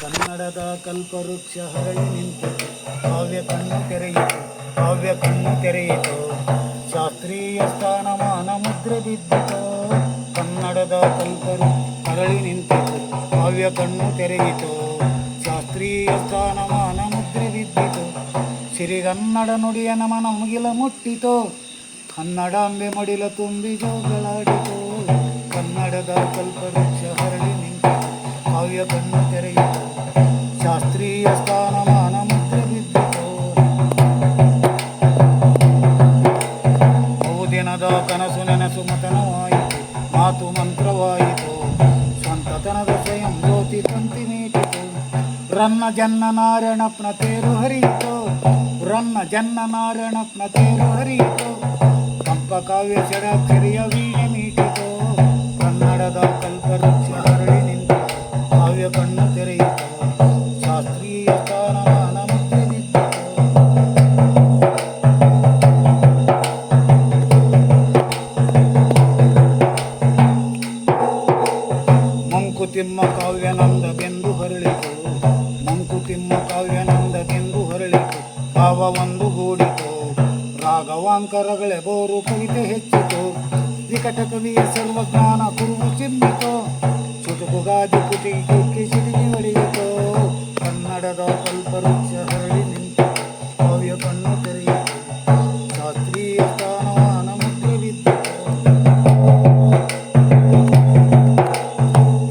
ಕನ್ನಡದ ಕಲ್ಪವೃಕ್ಷ ಹರಳಿ ನಿಂತು ಕಾವ್ಯ ಕಣ್ಣು ತೆರೆಯಿತು, ಕಾವ್ಯ ಕಣ್ಣು ತೆರೆಯಿತು. ಶಾಸ್ತ್ರೀಯ ಸ್ಥಾನಮಾನ ಮುದ್ರೆ ಬಿದ್ದಿತು, ಕನ್ನಡದ ಕಲ್ಪರು ಹರಳಿ ನಿಂತಿತು, ಕಾವ್ಯ ಕಣ್ಣು ತೆರೆಯಿತು. ಶಾಸ್ತ್ರೀಯ ಸ್ಥಾನಮಾನ ಮುದ್ರೆ ಬಿದ್ದಿತು, ಸಿರಿಗನ್ನಡ ನುಡಿಯ ನಮನ ಮುಗಿಲ ಮುಟ್ಟಿತು ಕನ್ನಡಾಂಬೆ ಮಡಿಲ ತುಂಬಿ ಜೋಗಳಾಡಿತು ಕನ್ನಡದ ಕಲ್ಪವೃಕ್ಷ ಹರಳಿ ನಿಂತು ಕಾವ್ಯ ಕಣ್ಣು ತೆರೆಯಿತು. ಬಹುದಿನದ ಕನಸು ನೆನಸು ಮತನವಾಯಿತು ಮಾತು ಮಂತ್ರವಾಯಿತು ಸ್ವಂತತನದ ಸ್ವಯಂ ಜ್ಯೋತಿ ತಂತಿ ಮೀಟಿತು ರನ್ನ ಜನ್ನ ನಾರಾಯಣಪ್ಪನ ತೇರು ಹರಿಯಿತು ರನ್ನ ಜನ್ನ ನಾರಾಯಣಪ್ಪನ ತೇರು ಹರಿಯಿತು ಕಂಪ ಕಾವ್ಯ ಷಡಾಕ್ಷರಿಯ ವೀಣೆ ಮೀಟಿತು ಕನ್ನಡದ ಕಲ್ಪವೃಕ್ಷ ಹರಳಿ ನಿಂತು ಕಾವ್ಯ ಕಣ್ಣು ತೆರೆಯಿತು ಮಂಕುತಿಮ್ಮ ಕಾವ್ಯಾನಂದಕ್ಕೆಂದು ಹೊರಳಿತು. ಮಂಕುತಿಮ್ಮ ಕಾವ್ಯಾನಂದಕ್ಕೆಂದು ಹೊರಳಿತು. ಭಾವ ಒಂದು ಹೂಡಿತು. ರಾಘವಾಂಕರಗಳೇ ಬೋರು ಕವಿತೆ ಹೆಚ್ಚಿತು. ವಿಕಟ ಕವಿಯ ಸರ್ವಜ್ಞಾನ ಕುರುವು ಚಿಮ್ಮಿತು. ಚುಟುಕುಗಾದಿ ಕುಟಿ ಸಿಟಿಗೆ ಹೊಡೆಯಿತು. ಕನ್ನಡದ ಕಲ್ಪವೃಕ್ಷ ಹರಳಿ ನಿಂತು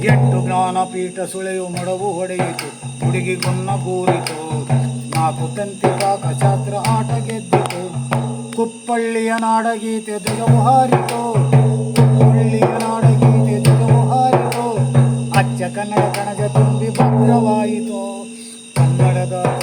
ಎಂಟು ಜ್ಞಾನಪೀಠ ಸುಳೆಯು ಮೊಡವು ಹೊಡೆಯಿತು ಹುಡುಗಿ ಕೊನ್ನ ಗೂರಿತು ನಾಲ್ಕು ತಂತಿ ಪಾಕಶಾಸ್ತ್ರ ಆಟ ಗೆದ್ದಿತು. ಕುಪ್ಪಳ್ಳಿಯ ನಾಡಗೀತೆ ಧ್ವಜವು ಹಾರಿತು. ಕುಪ್ಪಳ್ಳಿಯ ನಾಡಗೀತೆ ಧ್ವಜವು ಹಾರಿತು. ಅಚ್ಚ ಕನ್ನಡ ಕಣಜ ತುಂಬಿ ಭದ್ರವಾಯಿತು. ಕನ್ನಡದ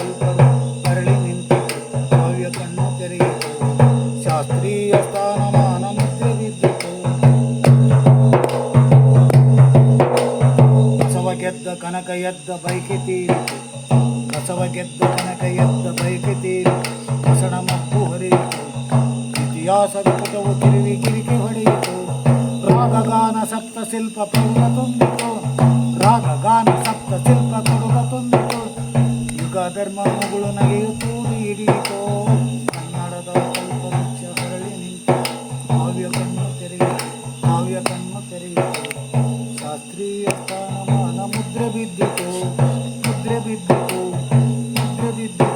ಕನಕ ಎದ್ದ ಬೈಕೆ ತೀರಿ. ಕಸವ ಗೆದ್ದ ಕನಕ ಎದ್ದ ಬೈಕೆ ತೀರಿ. ಕಸಣ ಮಬ್ಬು ಹೊರೆಯಿತು. ಇತಿಹಾಸದ ಪುಟವು ತಿರುವಿ ಗಿರಿಕೆ ಹೊಡೆಯಿತು. ರಾಗಗಾನ ಸಪ್ತ ಶಿಲ್ಪ ಪಡುಗ ತುಂಬಿತು. ರಾಗಗಾನ ಸಪ್ತ ಶಿಲ್ಪ ಪಡುಗ ತುಂಬಿತು. ಯುಗ ಧರ್ಮ ಮಗಳು ನಗೆಯಿತು ಹಿಡಿಯಿತು ಕನ್ನಡದ ಕಲ್ಪವೃಕ್ಷ ಹೊರಳಿ ನಿಂತು. ಕಾವ್ಯ ಕಣ್ಣು ತೆರೆಯಿತು. ಕಾವ್ಯ ಕಣ್ಣು ತೆರೆಯಿತು. ಶಾಸ್ತ್ರೀಯ মুদ্রা বিদ্যুৎ মুদ্রা বিদ্যুৎ মুদ্রা বিদ্যুৎ